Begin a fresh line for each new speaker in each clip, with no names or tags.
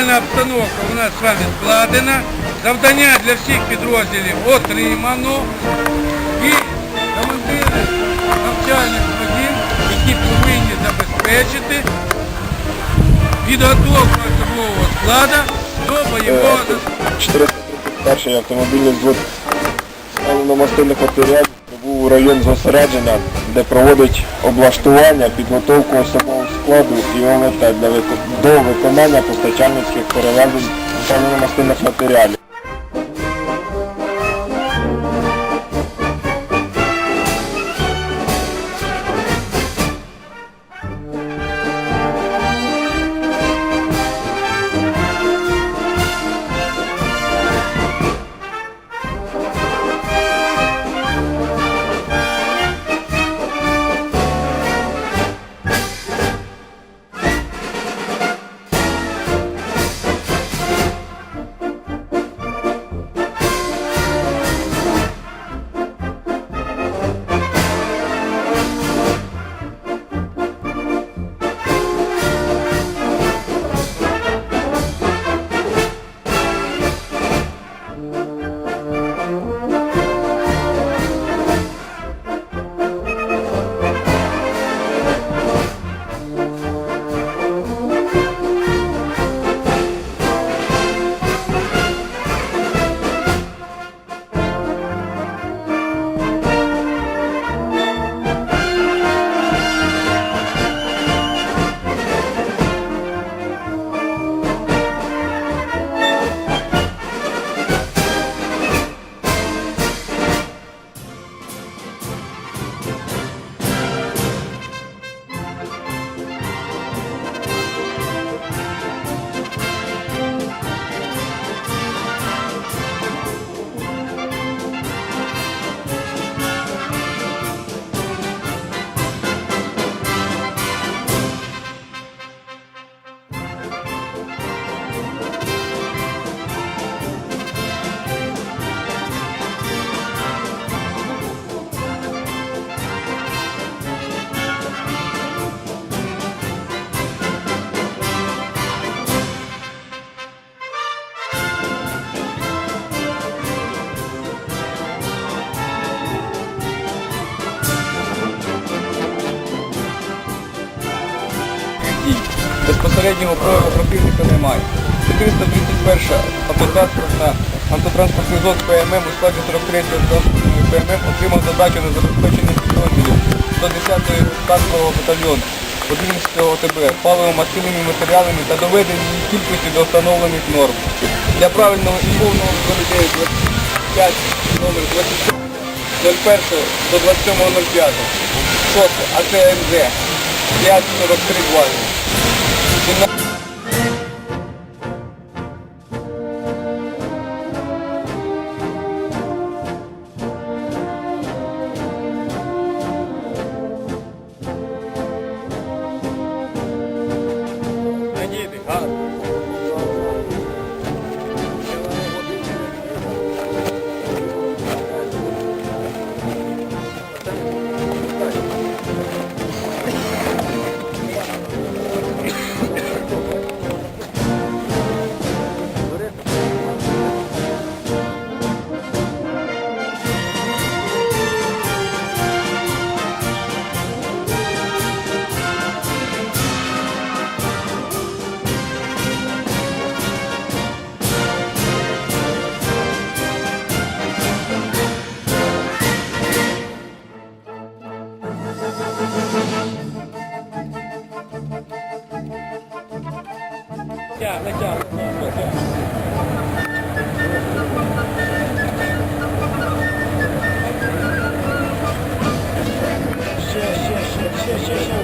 Матеріальна обстановка у нас з вами складена. Завдання для всіх підрозділів отримано. І командири навчальних годин, які повинні забезпечити підготовку особового складу до бойового застосування.
431 автомобільний взвод паливно-мастильних матеріалів прибув у район зосередження, де проводить облаштування, підготовку особового складу і ОВТ до виконання постачальницьких перевезень паливно-мастильних матеріалів.
Безпосереднього прояву противника немає. 431 автотранспортна автотранспортний зон ПММ у складі 43-го транспортної ПММ отримав задачу на забезпечення підрозділів 110-ї танкового батальйону 11-го ОТБ паливо-мастильними матеріалами та доведення їх кількості до встановлених норм. Для правильного і повного виконання 25 номер 27 01 до 27.05. 6 АТМЗ പിന്നെ 谢谢谢谢谢谢。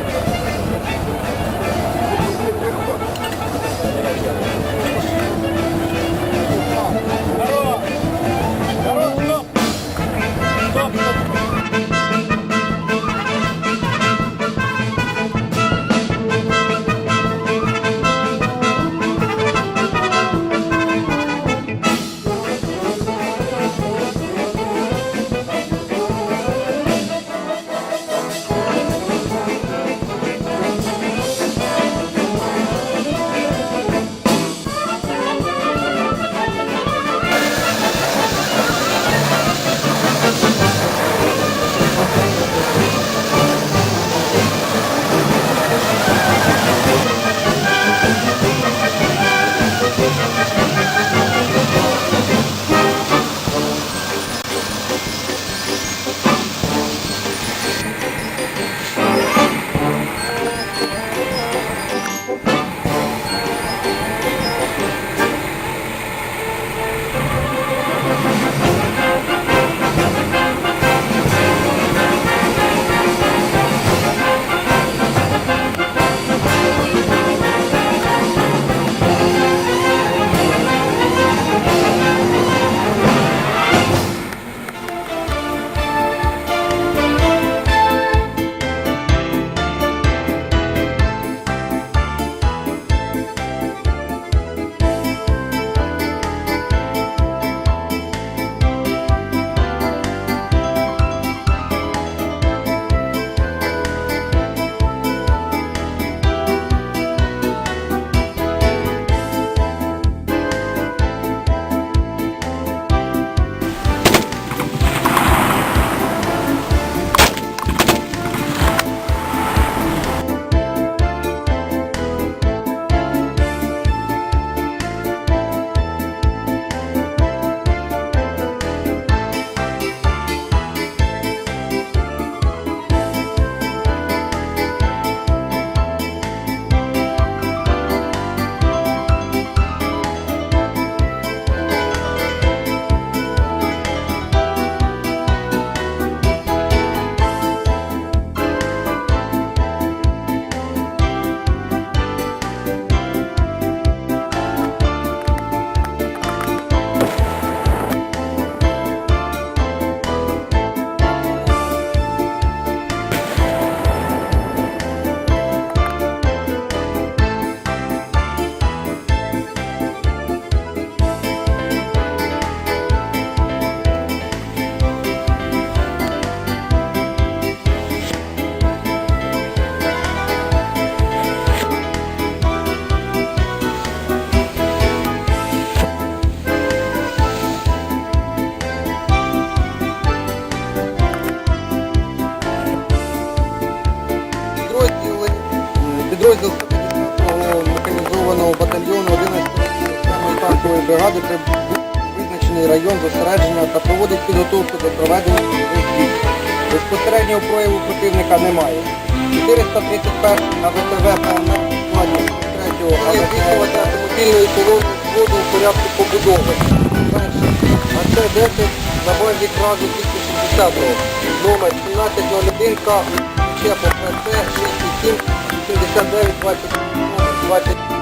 підрозділ механізованого батальйону 11-танкової бригади прибув визначений район зосередження та проводить підготовку до проведення дій. Безпосереднього прояву противника немає. 431 АВТВ ПМР складі 3-го здійснювати автомобільної колони згоду у порядку побудови. Перше. АТ-10 на базі кражу 260 номер 1701К, ЧЕПО ПТ 67 become very important. important.